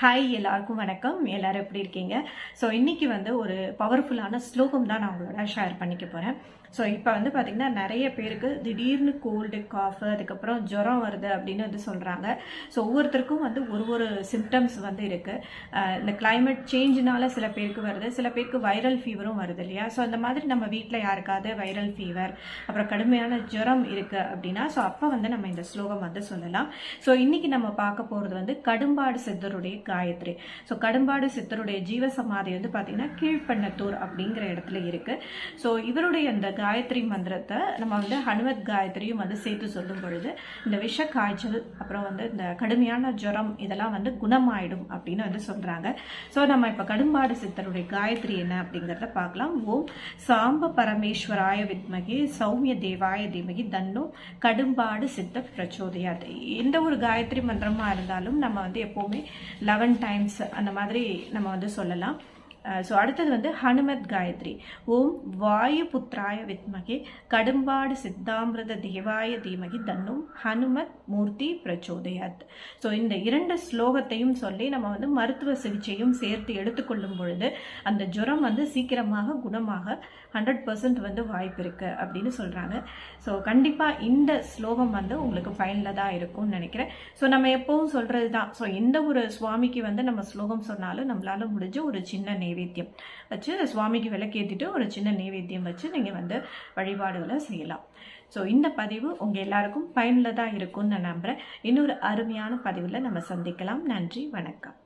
Hi எல்லாருக்கும் வணக்கம். எல்லோரும் எப்படி இருக்கீங்க? ஸோ இன்றைக்கி வந்து ஒரு பவர்ஃபுல்லான ஸ்லோகம் தான் நான் உங்களோட ஷேர் பண்ணிக்க போகிறேன் ஸோ இப்போ வந்து பார்த்திங்கன்னா நிறைய பேருக்கு திடீர்னு கோல்டு காஃபு அதுக்கப்புறம் ஜுரம் வருது அப்படின்னு வந்து சொல்கிறாங்க ஸோ ஒவ்வொருத்தருக்கும் வந்து ஒரு ஒரு சிம்டம்ஸ் வந்து இருக்குது இந்த கிளைமேட் சேஞ்சினால சில பேருக்கு வருது. சில பேருக்கு வைரல் ஃபீவரும் வருது இல்லையா? ஸோ அந்த மாதிரி நம்ம வீட்டில் யாருக்காவது வைரல் ஃபீவர் அப்புறம் கடுமையான ஜுரம் இருக்குது அப்படின்னா ஸோ அப்போ வந்து நம்ம இந்த ஸ்லோகம் வந்து சொல்லலாம். ஸோ இன்றைக்கி நம்ம பார்க்க போகிறது வந்து கடும்பாடு சித்தருடைய காயத்ரி. ஸோ கடும்பாடு சித்தருடைய ஜீவசமாதி வந்து பார்த்தீங்கன்னா கீழ்ப்பண்ணத்தூர் அப்படிங்கிற இடத்துல இருக்கு. ஸோ இவருடைய இந்த காயத்ரி மந்திரத்தை நம்ம வந்து ஹனுமத் காயத்ரியும் வந்து சேர்த்து சொல்லும் பொழுது இந்த விஷ காய்ச்சல் அப்புறம் வந்து இந்த கடுமையான ஜுரம் இதெல்லாம் வந்து குணமாயிடும் அப்படின்னு வந்து சொல்றாங்க. ஸோ நம்ம இப்போ கடும்பாடு சித்தருடைய காயத்ரி என்ன அப்படிங்கிறத பார்க்கலாம். ஓம் சாம்ப பரமேஸ்வராய வித்மகி சௌமிய தேவாய தீமகி தன்னு கடும்பாடு சித்த பிரச்சோதயாத். எந்த ஒரு காயத்ரி மந்திரமா இருந்தாலும் நம்ம வந்து எப்போவுமே லெவன் டைம்ஸ் அந்த மாதிரி நம்ம வந்து சொல்லலாம். ஸோ அடுத்தது வந்து ஹனுமத் காயத்ரி. ஓம் வாயு புத்திராய வித்மகே கடும்பாடு சித்தாமிரத தேவாய தீமகி தன்னும் ஹனுமத் மூர்த்தி பிரச்சோதயாத். ஸோ இந்த இரண்டு ஸ்லோகத்தையும் சொல்லி நம்ம வந்து மருத்துவ சிகிச்சையும் சேர்த்து எடுத்துக்கொள்ளும் பொழுது அந்த ஜுரம் வந்து சீக்கிரமாக குணமாக ஹண்ட்ரட் பர்சன்ட் வந்து வாய்ப்பு இருக்குது அப்படின்னு சொல்கிறாங்க ஸோ கண்டிப்பாக இந்த ஸ்லோகம் வந்து உங்களுக்கு பயனுள்ளதாக இருக்கும்னு நினைக்கிறேன். ஸோ நம்ம எப்பவும் சொல்கிறது தான் ஸோ எந்த ஒரு சுவாமிக்கு வந்து நம்ம ஸ்லோகம் சொன்னாலும் நம்மளால முடிஞ்ச ஒரு சின்ன நைவேத்தியம் வச்சு சுவாமிக்கு விளக்கேற்றிட்டு ஒரு சின்ன நைவேத்தியம் வச்சு நீங்கள் வந்து வழிபாடுகளை செய்யலாம். ஸோ இந்த பதிவு உங்கள் எல்லாருக்கும் பயனுள்ளதாக இருக்கும்னு நான் நம்புகிறேன் இன்னொரு அருமையான பதிவில் நம்ம சந்திக்கலாம். நன்றி வணக்கம்.